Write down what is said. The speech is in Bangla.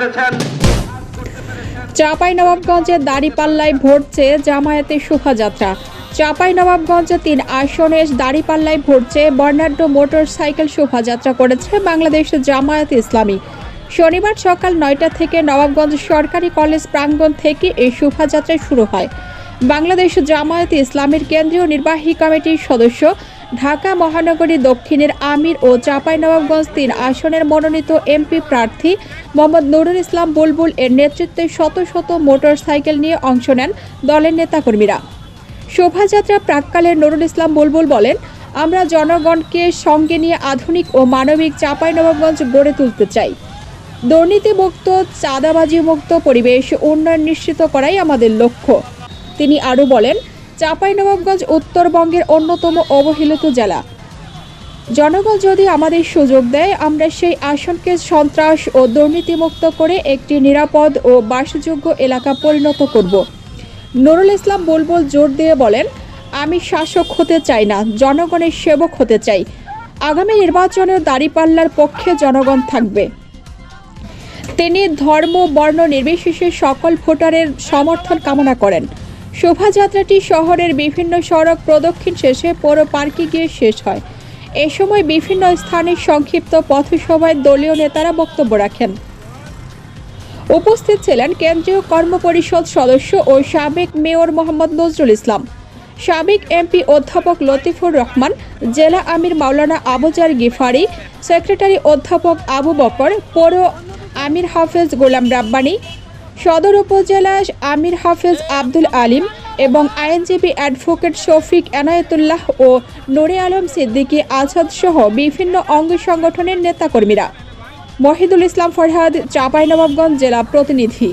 পেরেছেন। চাপাই নবাবগঞ্জে দাড়িপাল্লায় ভোট চেয়ে জামায়াতের শোভাযাত্রা। চাপাই নবাবগঞ্জে তিন আসনে দাঁড়িপাল্লায় ভোট চেয়ে বর্ণাঢ্য মোটর সাইকেল শোভাযাত্রা করেছে বাংলাদেশ জামায়াত ইসলামী। শনিবার সকাল নয়টা থেকে নবাবগঞ্জ সরকারি কলেজ প্রাঙ্গণ থেকে এই শোভাযাত্রা শুরু হয়। বাংলাদেশ জামায়াত ইসলামের কেন্দ্রীয় নির্বাহী কমিটির সদস্য, ঢাকা মহানগরী দক্ষিণের আমির ও চাঁপাইনবাবগঞ্জ তিন আসনের মনোনীত এমপি প্রার্থী মোহাম্মদ নুরুল ইসলাম বুলবুল এর নেতৃত্বে শত শত মোটর সাইকেল নিয়ে অংশ নেন দলের নেতাকর্মীরা। শোভাযাত্রা প্রাককালে নুরুল ইসলাম বুলবুল বলেন, আমরা জনগণকে সঙ্গে নিয়ে আধুনিক ও মানবিক চাঁপাইনবাবগঞ্জ গড়ে তুলতে চাই। দুর্নীতিমুক্ত চাঁদাবাজি মুক্ত পরিবেশ উন্নয়ন নিশ্চিত করাই আমাদের লক্ষ্য। তিনি আরও বলেন, চাঁপাইনবাবগঞ্জ উত্তরবঙ্গের অন্যতম অবহেলিত জেলা। জনগণ যদি আমাদের সুযোগ দেয়, আমরা সেই আসনকে সন্ত্রাস ও দুর্নীতিমুক্ত করে একটি নিরাপদ ও বাসযোগ্য এলাকা পরিণত করব। নুরুল ইসলাম বুলবুল জোর দিয়ে বলেন, আমি শাসক হতে চাই না, জনগণের সেবক হতে চাই। আগামী নির্বাচনের দাঁড়িপাল্লার পক্ষে জনগণ থাকবে। তিনি ধর্ম, বর্ণ নির্বিশেষে সকল ভোটারের সমর্থন কামনা করেন। শোভাযাত্রাটি শহরের বিভিন্ন সড়ক প্রদক্ষিণ শেষে পৌর পার্কে গিয়ে শেষ হয়। এ সময় বিভিন্ন স্থানে সংক্ষিপ্ত পথসভায় দলীয় নেতারা বক্তব্য রাখেন। উপস্থিত ছিলেন কেন্দ্রীয় কর্মপরিষদ সদস্য ও সাবেক মেয়র মোহাম্মদ নজরুল ইসলাম। সাবেক এমপি অধ্যাপক লতিফুর রহমান, জেলা আমির মাওলানা আবুজার গিফারি, সেক্রেটারি অধ্যাপক আবু বকর, পৌর আমির হাফেজ গোলাম রাব্বানি সদর উপজেলা আমির হাফেজ আব্দুল আলিম এবং আইনজীবী অ্যাডভোকেট শফিক এনায়েতুল্লাহ ও নুরে আলম সিদ্দিকি আজাদ সহ বিভিন্ন অঙ্গ সংগঠনের নেতাকর্মীরা। মহিদুল ইসলাম ফরহাদ, চাঁপাইনবাবগঞ্জ জেলা প্রতিনিধি।